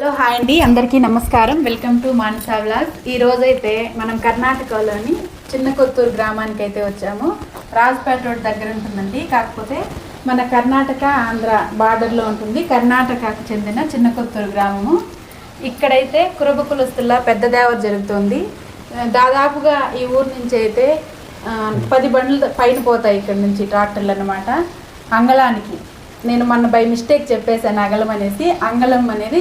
Hello hi అండి. అందరికీ నమస్కారం. వెల్కమ్ టు మానసా వ్లాగ్ ఈ రోజైతే మనం కర్ణాటకలోని చిన్న కొత్తూరు గ్రామానికి అయితే వచ్చాము. రాజ్పేట రోడ్ దగ్గర ఉంటుందండి. కాకపోతే మన కర్ణాటక ఆంధ్ర బార్డర్లో ఉంటుంది. కర్ణాటకకు చెందిన చిన్న కొత్తూరు గ్రామము. ఇక్కడైతే కురబ పెద్ద దేవత జరుగుతుంది. దాదాపుగా ఈ ఊరు నుంచి అయితే పది బండ్లు పైన పోతాయి ఇక్కడ నుంచి ట్రాక్టర్లు అనమాట అంగళానికి. నేను మొన్న బై మిస్టేక్ చెప్పేశాను అంగళం అనేసి. అంగళం అనేది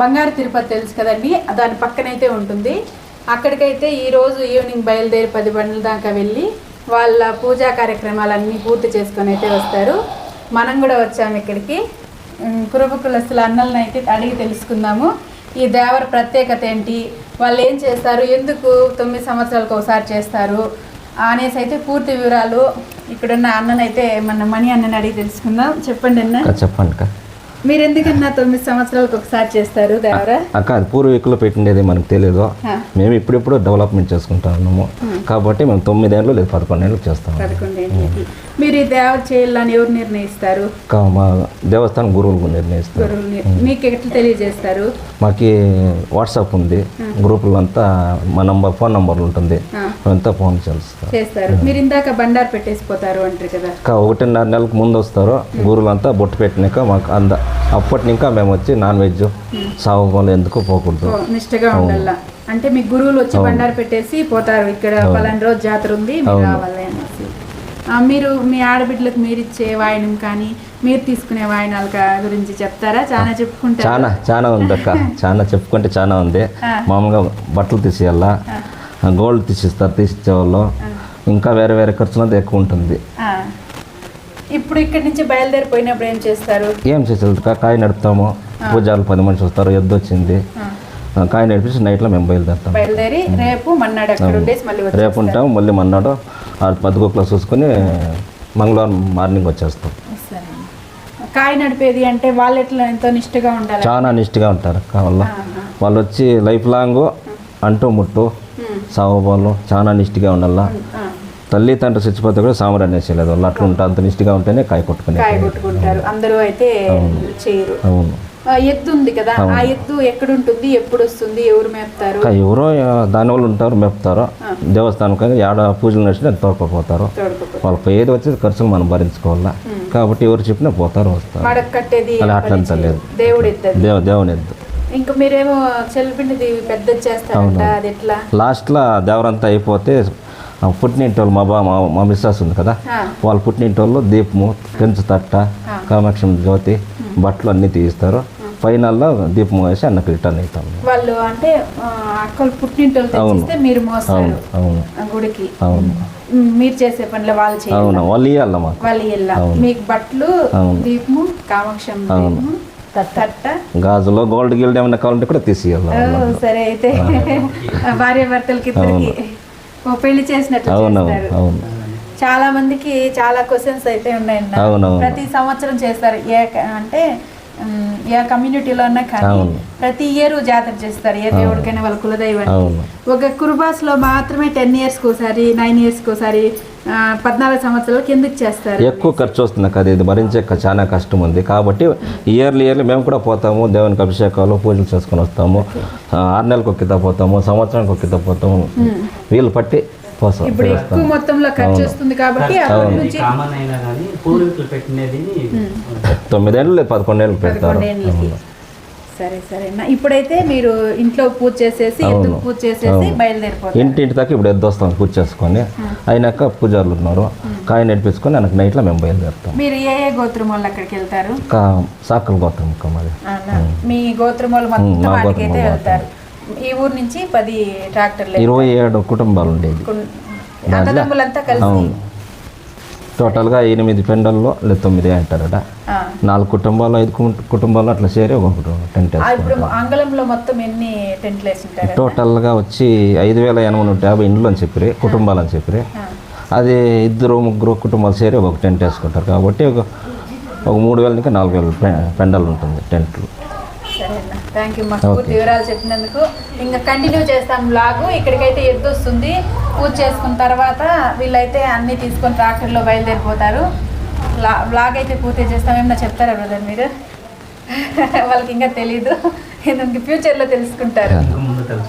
బంగారు తిరుపతి తెలుసు కదండి? దాని పక్కనైతే ఉంటుంది. అక్కడికైతే ఈరోజు ఈవినింగ్ బయలుదేరి పది బండ్ల దాకా వెళ్ళి వాళ్ళ పూజా కార్యక్రమాలన్నీ పూర్తి చేసుకొని అయితే వస్తారు. మనం కూడా వచ్చాము ఇక్కడికి. ఉమ్, అన్నలను అయితే అడిగి తెలుసుకుందాము. ఈ దేవర ప్రత్యేకత ఏంటి? వాళ్ళు ఏం చేస్తారు? ఎందుకు తొమ్మిది సంవత్సరాలకు ఒకసారి చేస్తారు? అనేసి అయితే పూర్తి వివరాలు ఇక్కడున్న అన్ననైతే మన మణి అన్నని అడిగి తెలుసుకుందాం. చెప్పండి అన్న. చెప్పండి మీరు ఎందుకన్నా తొమ్మిది సంవత్సరాలకు ఒకసారి చేస్తారు దేవర? అక్క అది పూర్వీకులు పెట్టిండేది మనకు తెలియదు మేము ఇప్పుడిప్పుడు డెవలప్మెంట్ చేసుకుంటా ఉన్నాము. కాబట్టి మేము తొమ్మిదేళ్ళు లేదు పదకొండేళ్ళు చేస్తాము మీరు ఈ దేవర చేయాలని ఎవరు నిర్ణయిస్తారు? మా దేవస్థానం గురువులు నిర్ణయిస్తారు. గురువులు నిర్- మీకు ఎట్లా తెలియజేస్తారు? మాకి వాట్సాప్ ఉంది. గ్రూపులో అంతా మా నంబర్ ఫోన్ నంబర్లు ఉంటుంది. అంతా ఫోన్ చేస్తారు. చేస్తారు. మీరు ఇందాక బండారు పెట్టేసిపోతారు అంటారు కదా. ఒకటిన్నర నెలలకు ముందు వస్తారు. గురువులంతా బొట్టు పెట్టినాక మాకు అంద అప్పటి ఇంకా మేము వచ్చి నాన్ వెజ్ సాగు ఎందుకు పోకూడదు. ఓ, నిష్ఠగా ఉండాల. అంటే మీ గురువులు వచ్చి బండారు పెట్టేసి పోతారు. ఇక్కడ పలానా రోజు జాతర ఉంది మీరు రావాలి అనేసి. మీరు మీ ఆడబిడ్డలకు మీరు ఇచ్చే వాయినం కానీ మీరు తీసుకునే వాయినాల గురించి చెప్తారా? చాలా చెప్పుకుంటారు. చాలా చాలా ఉంది అక్క చాలా చెప్పుకుంటే చాలా ఉంది. మామూలుగా బట్టలు తీసేయాలా? గోల్డ్ తీసిస్తారు తీసిచ్చేవాళ్ళు ఇంకా వేరే వేరే ఖర్చులంతా ఎక్కువ ఉంటుంది. ఇప్పుడు ఇక్కడి నుంచి బయలుదేరిపోయినప్పుడు ఏం చేస్తారు? ఏం చేసేది? అక్క కాయ నడుపుతాము. పూజాలు పది మనిషి వస్తారు ఎద్దు వచ్చింది. కాయ నడిపించి నైట్లో మేము బయలుదేరుతాం. బయలుదేరి రేపు మన్నాడు రేపు ఉంటాం మళ్ళీ మన్నాడు ఆ పదుకోకలో చూసుకొని మంగళవారం మార్నింగ్ వచ్చేస్తాం. కాయ నడిపేది అంటే వాళ్ళు ఎట్లా ఎంతో నిష్ఠగా ఉండాలి? చాలా నిష్ఠగా ఉంటారు వాళ్ళ. వాళ్ళు వచ్చి లైఫ్ లాంగ్ అంటూ ముట్టు. సాగుబాలు చాలా నిష్ఠగా ఉండాలా. తల్లి తండ్రి చచ్చిపోతే కూడా సామర్ అనేసేలేదు వాళ్ళు. అట్లా ఉంటారు అంత నిష్ఠగా ఉంటేనే కాయ కొట్టుకునే కాయ కొట్టుకుంటారు. అందరూ అయితే చేయరు. అవును. ఎద్దు ఉంది కదా ఆ ఎద్దు ఎక్కడ ఉంటుంది ఎప్పుడు వస్తుంది ఎవరు మేపుతారు? ఎవరో దాని వాళ్ళు ఉంటారు మెప్తారు. దేవస్థానం ఆడ పూజలు నడిచిన తోడుకోపోతారు. వాళ్ళకి ఏది వచ్చేది ఖర్చులు మనం భరించుకోవాలా. కాబట్టి ఎవరు చెప్పినా పోతారు వస్తారు. మడక కట్టేది అలా అట్లంతా లేదు. దేవుడు దేవ దేవుని ఎద్దు ఇంకా మీరేమో చెల్లిపిండిది పెద్ద చేస్తారంట అది ఎట్లా? లాస్ట్లో దేవరంతా అయిపోతే ఆ పుట్టినింటి వాళ్ళు మా బా మా మిస్సెస్ ఉంది కదా వాళ్ళ పుట్టినింటి వాళ్ళు దీపము పెంచు తట్ట కామాక్షం జ్యోతి బట్టలు అన్నీ తీస్తారు ఫైనల్లో దీపం వేసి అన్నకు రిటర్న్ అవుతాం. వాళ్ళు అంటే అక్కలు తెచ్చిస్తే మీరు మోస్తారు. అవును ఆ గుడికి. అవును. మీరు చేసే పనులు వాళ్ళు చేయాలి అవును వాళ్ళు ఇవ్వాలి మాకు. వాళ్ళు వెళ్ళా మీకు బట్టలు అవును. దీపము కామాక్షం తట్ట. గాజులో గోల్డ్ గిల్డ్ ఏమైనా కావాలంటే కూడా తీసియాలి ఓ, సరే అయితే. భార్య భర్తలకి పెళ్ళి చేసినట్టు అవును చేస్తారు. అవును. చాలా మందికి చాలా క్వశ్చన్స్ అయితే ఉన్నాయండి అవునవును. ప్రతి సంవత్సరం చేస్తారు. ఏ అంటే ఏ కమ్యూనిటీలో ఉన్నా కానీ. ప్రతి ఇయర్ జాతర చేస్తారు. ఏ దేవుడికైనా వాళ్ళ కులదైవం. ఒక కురుబాస్లో మాత్రమే టెన్ ఇయర్స్కి ఒకసారి నైన్ ఇయర్స్కి ఒకసారి పద్నాలుగు సంవత్సరాలు కిందకి చేస్తారు. ఎక్కువ ఖర్చు వస్తుంది కదా ఇది భరించే చాలా కష్టం ఉంది. కాబట్టి ఇయర్లీ ఇయర్లీ మేము కూడా పోతాము దేవునికి అభిషేకాలు పూజలు చేసుకొని వస్తాము. ఆరు నెలలకు ఒక్కిత పోతాము సంవత్సరానికి ఒక్కిత పోతాము. వీళ్ళు పట్టి ఇప్పుడు ఎక్కువ మొత్తంలో ఖర్చు వస్తుంది కాబట్టి అప్పటి నుంచి కామన్ అయినా కానీ పూర్వీకులు పెట్టినది తొమ్మిదేళ్ళు లేదు పదకొండేళ్ళు పెడతారు. సరే సరే. ఇప్పుడైతే మీరు ఇంట్లో పూజ చేసేసి ఎందుకు పూజ చేసేసి బయలుదేరిపోతారు? ఇంటి ఇంటి దాకా ఇప్పుడు ఎద్దు వస్తాం పూజ చేసుకొని. అయినాక పూజారులు ఉన్నారు. కాయ నడిపించుకొని ఆయనకు నైట్లో మేము బయలుదేరుతాం. మీరు ఏ ఏ గోత్రం వాళ్ళు అక్కడికి వెళ్తారు? సాకలు గోత్రం ఇంకా మరి? మీ గోత్రం వాళ్ళు మొత్తం వెళ్తారు. ఈ ఊరు నుంచి పది ట్రాక్టర్లు. ఇరవై ఏడు కుటుంబాలు ఉండేది అన్నదమ్ములంతా కలిసి. టోటల్గా ఎనిమిది పెండల్లో లేదా తొమ్మిది అంటారట. నాలుగు కుటుంబాలు ఐదు కుటుంబాలు అట్లా చేరి ఒక టెంట్ ఆ, ఇప్పుడు ఆంగ్లంలో మొత్తం ఎన్ని టెంట్లు వేసి ఉంటారు టోటల్గా వచ్చి ఐదు వేల ఎనభై నూట యాభై ఇండ్లు అని చెప్పి కుటుంబాలు అని చెప్పి అది ఇద్దరు ముగ్గురు కుటుంబాలు చేరి ఒక టెంట్ వేసుకుంటారు. కాబట్టి ఒక మూడు వేల ఇంకా నాలుగు వేల పెండలు ఉంటుంది టెంట్లు. సరే అన్న థ్యాంక్ యూ మాకు పూర్తి వివరాలు చెప్పినందుకు. ఇంకా కంటిన్యూ చేస్తాం బ్లాగు ఇక్కడికైతే ఎద్దు వస్తుంది పూజ చేసుకున్న తర్వాత వీళ్ళైతే అన్నీ తీసుకొని ట్రాక్టర్లో బయలుదేరిపోతారు. బ్లా బ్లాగ్ అయితే పూర్తి చేస్తాం ఏమన్నా చెప్తారా బ్రదర్ మీరు? వాళ్ళకి ఇంకా తెలీదు. ఎందుకంటే ఫ్యూచర్లో తెలుసుకుంటారు.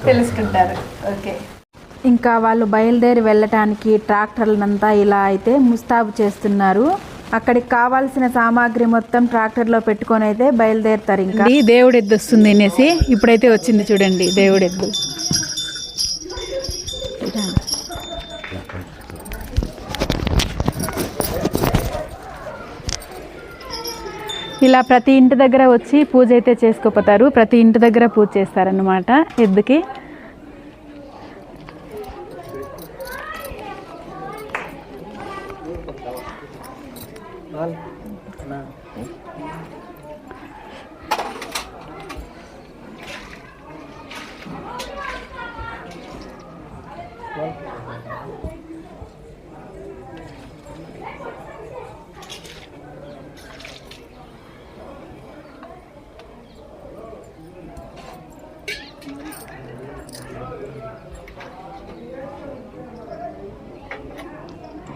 తెలుసుకుంటారు. ఓకే ఇంకా వాళ్ళు బయలుదేరి వెళ్ళటానికి ట్రాక్టర్లంతా ఇలా అయితే ముస్తాబు చేస్తున్నారు. అక్కడికి కావాల్సిన సామాగ్రి మొత్తం ట్రాక్టర్లో పెట్టుకొని అయితే బయలుదేరుతారు ఇంకా. దేవుడు ఎద్దు వస్తుంది అనేసి ఇప్పుడైతే వచ్చింది చూడండి దేవుడు ఎద్దు. ఇలా ప్రతి ఇంటి దగ్గర వచ్చి పూజ అయితే చేసుకోపోతారు ప్రతి ఇంటి దగ్గర పూజ చేస్తారన్నమాట ఎద్దుకి.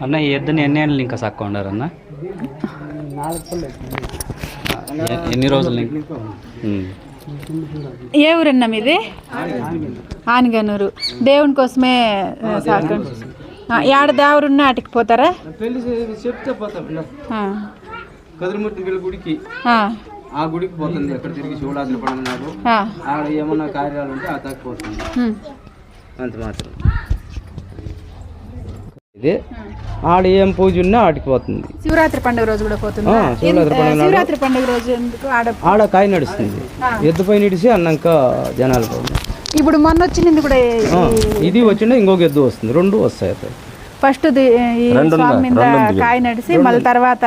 అన్న ఈ ఎద్దుని ఎన్ని ఏళ్ళు ఇంకా సక్క ఉండారు అన్న ఎ- ఎన్ని రోజులు ఇంకా? ఉమ్. ఏ ఊరన్నా మీది ఆనగనూరు. దేవుని కోసమే సాకండి ఏడ దేవురున్నా అటుకి పోతారా? పెళ్ళి చెప్తే పోతాం. కదిరిమూర్తి గుడికి. ఆ, గుడికి పోతుంది. అక్కడ తిరిగి శివరాత్రి ఆ, ఆడ ఏమన్నా కార్యాలు ఉంటే ఆ తగ్గిపోతుంది ఉమ్, అంత మాత్రం. ఇది. ఆడ ఏం పూజ ఉన్నా ఆడికి పోతుంది. శివరాత్రి పండుగ రోజు కూడా పోతుందా? శివరాత్రి పండుగ. శివరాత్రి పండుగ రోజు ఎందుకు ఆడ ఆడ కాయ నడుస్తుంది. ఎద్దుపై నిడిసి అన్నాక జనాలు పోతుంది ఇప్పుడు మొన్న వచ్చింది కూడా ఇది వచ్చిండే ఇంకొక ఎద్దు వస్తుంది. రెండు వస్తాయి ఫస్ట్ మీద. కాయ నడిసి మళ్ళీ తర్వాత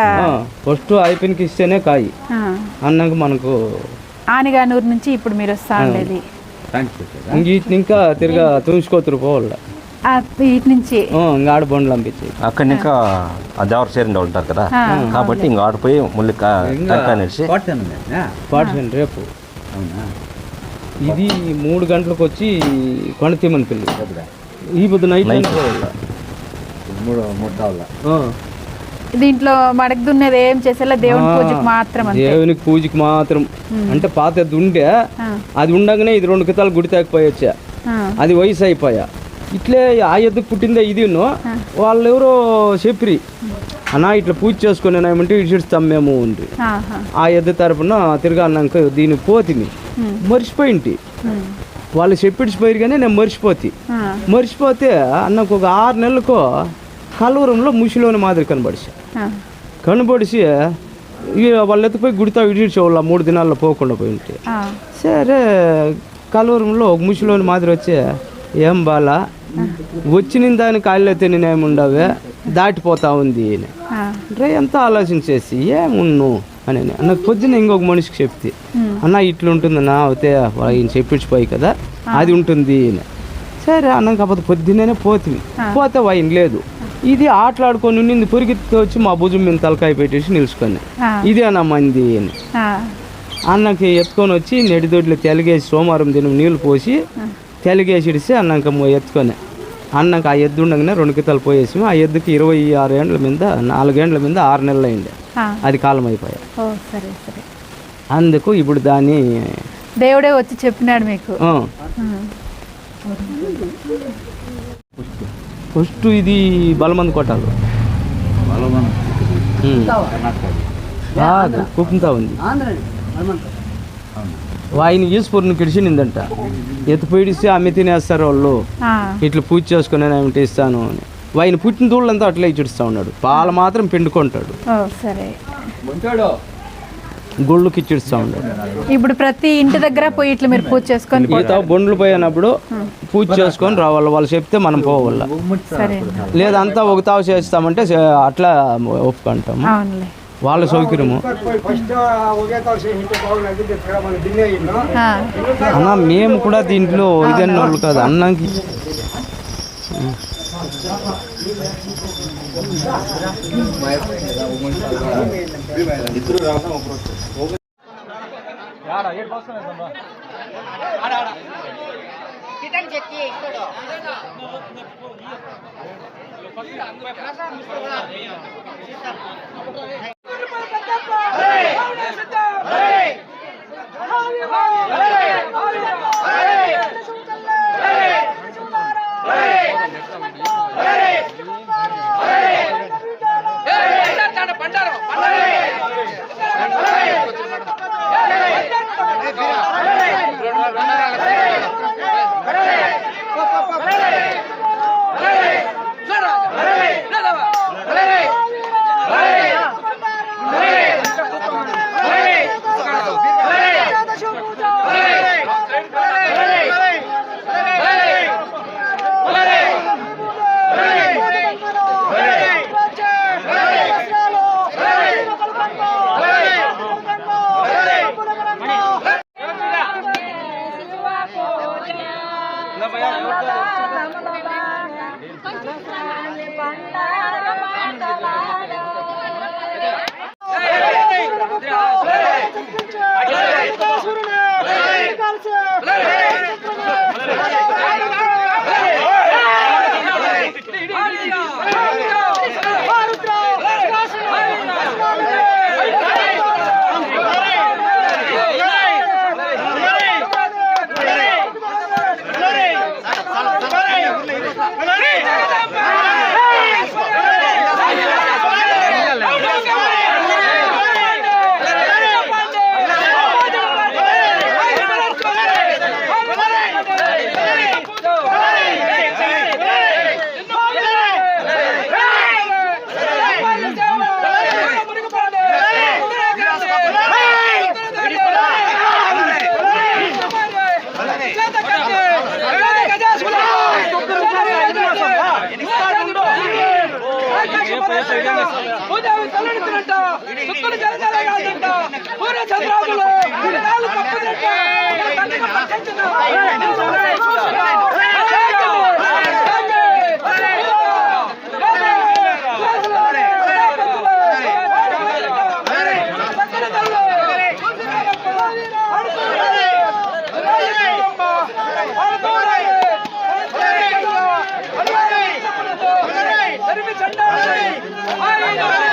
ఫస్ట్ అయిపోయినకి ఇస్తేనే కాయి. అన్నాక మనకు ఆనిగానూరు నుంచి ఇప్పుడు మీరు వస్తా ఉండేది. ఇంక వీటిని ఇంకా తిరిగా తుంచుకోతురు పోవాల. ఆ, ఇటు నుంచి. ఇంకా ఆడ బండ్లు పంపించి అక్కడ ఇంకా ఆ దేవర వాళ్ళు ఉంటారు కదా. కాబట్టి ఇంకా ఆడిపోయి మళ్ళీ నడిచి పాటిషన్ రేపు. ఇది మూడు గంటలకు వచ్చి కొనతీమని పెళ్ళి. ఈ పొద్దు నైట్. దీంట్లో మడక దున్నేది ఏం చేసేలా దేవుని పూజకు మాత్రం అంతే. దేవునికి పూజకి మాత్రం. అంటే పాత ఉండే అది ఉండగానే ఇది రెండు కితాలు గుడి తాకపోయొచ్చా? అది వయసు అయిపోయా. ఇట్లే ఆ ఎద్దుకు పుట్టిందే ఇది వాళ్ళు ఎవరో చెప్పిరి అన్నా ఇట్లా పూజ చేసుకుని ఏమంటే ఇడిచిస్తాం మేము ఉంది ఆ ఎద్దు తరపున తిరిగా అన్నాక దీనికి పోతిని. ఉమ్, మర్చిపోయింటి. వాళ్ళు చెప్పిడిచిపోయారు కానీ నేను మర్చిపోతి. మర్చిపోతే అన్నకు ఒక ఆరు నెలలకు కలవరంలో ముసిలోని మాదిరి కనబడిసి కనబడిసి వాళ్ళు ఎత్తుపోయి గుడితో విడిచేవాళ్ళు ఆ మూడు దినాల్లో పోకుండా పోయి ఉంటే ఆ, సరే కలవరంలో ఒక ముసిలోని మాదిరి వచ్చి ఏం బాలా? వచ్చిన దానికి కాళ్ళైతే నేనేముండవే దాటిపోతా ఉంది రే ఎంత ఆలోచించేసి ఏమున్ను అని నాకు పొద్దున్న ఇంకొక మనిషికి చెప్తే అన్న ఇట్లుంటుందన్నా అయితే ఆయన చెప్పించిపోయి కదా అది ఉంటుంది అని. సరే అన్నం కాకపోతే పొద్దున్నే పోతుంది. పోతే వైన్ లేదు. ఇది ఆటలాడుకొని నింది పొరిగితే వచ్చి మా భుజం మీద తలకాయ పెట్టేసి నిలుచుకొని. ఇదే అన్న మంది అని. అన్నకి ఎత్తుకొని వచ్చి నెడిదొడ్లు తెలగేసి సోమవారం దినం నీళ్ళు పోసి తెలగేసి ఇడిసి అన్నాక ఎత్తుకొని. అన్నాక ఆ ఎద్దు ఉండగానే రెండు కితాలు పోయేసి ఆ ఎద్దుకి ఇరవై ఆరు ఏండ్ల మీద నాలుగేండ్ల మీద ఆరు నెలలు అయింది. అది కాలం అయిపోయాయి. ఓ సరే సరే. అందుకు ఇప్పుడు దాన్ని దేవుడే వచ్చి చెప్పినాడు మీకు. ఫస్ట్ ఇది బలమంది కొట్టాలి. కాదు కుప్పుతా ఉంది. ఆయన ఈశ్వరుని కిడిచినిందంట. ఎత్తు పీడిస్తే అమ్మి తినేస్తారు వాళ్ళు. ఇట్లా పూజ చేసుకుని ఏమిటి ఇస్తాను అని. ఆయన పుట్టిన దూళ్ళంతా అట్లే ఇచ్చిడుస్తూ ఉన్నాడు. పాలు మాత్రం పిండుకుంటాడు. ఓ సరే. గుళ్ళకి ఇచ్చిడుస్తూ ఉన్నాడు. ఇప్పుడు ప్రతి ఇంటి దగ్గర పోయి ఇట్లా మీరు పూజ చేసుకొని ఈత బొండ్లు పోయినప్పుడు పూజ చేసుకొని రావాలి. వాళ్ళు చెప్తే మనం పోవాల. సరే. లేదంతా ఒక తావు చేస్తామంటే అట్లా ఒప్పుకుంటాము. అవునులే. వాళ్ళ సౌకర్యము. అన్న మేము కూడా దీంట్లో ఇదన్న వాళ్ళు కాదు అన్నకి. Hey! Hallelujah.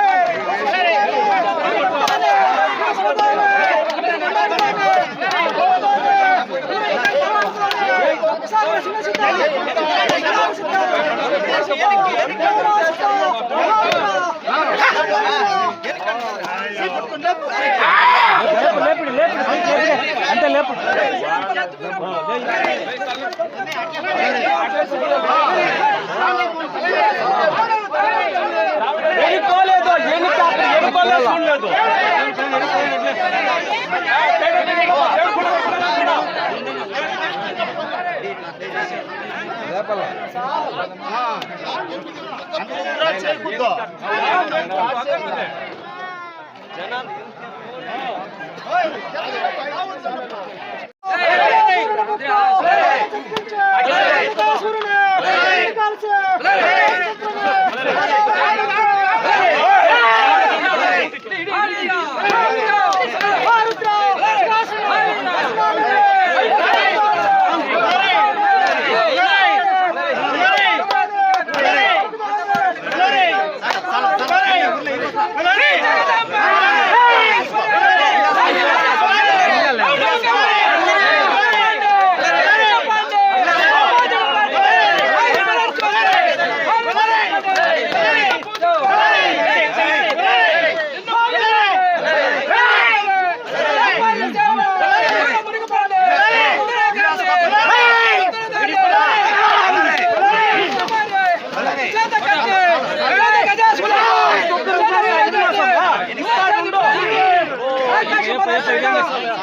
అంతే లేపు ఎన్నుకోలేదు ఎన్నుక ఎన్నుకోలేదు చూడలేదు జనా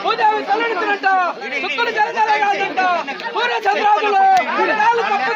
పూజారి తలెడుతున్నట్ట సుత్తులు జరగాలంట పూర్ణ చంద్రాములు తప్పు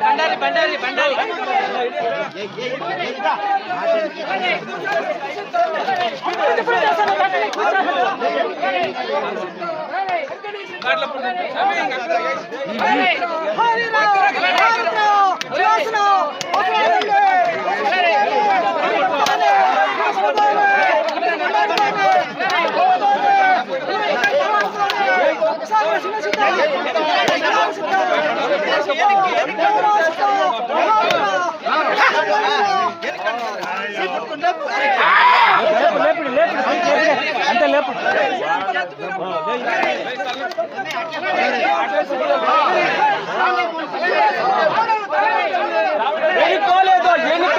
బండారి బండారి బండారి హరి రామ అంతే లేపు ఎన్నుకోలేదు ఎన్నుక